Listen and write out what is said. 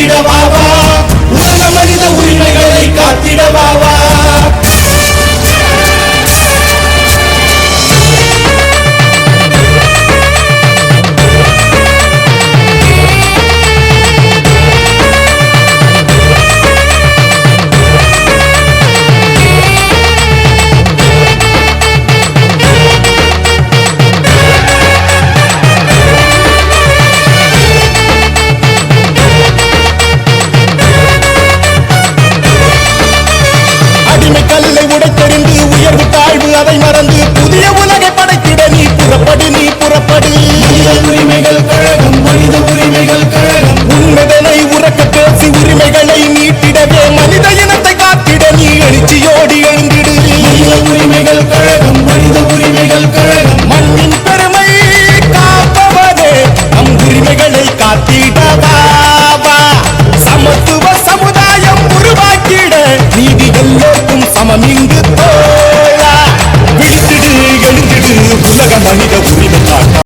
காத்திடவாவா அதை மறந்து புதிய உலகை படைத்திட நீ புறப்படு நீ புறப்படு. உரிமைகள் கழகம் மனித உரிமைகள் கழகம். உண்மைதனை உறக்க பேசி உரிமைகளை நீட்டிடவே மனித உலக மனித உரிமை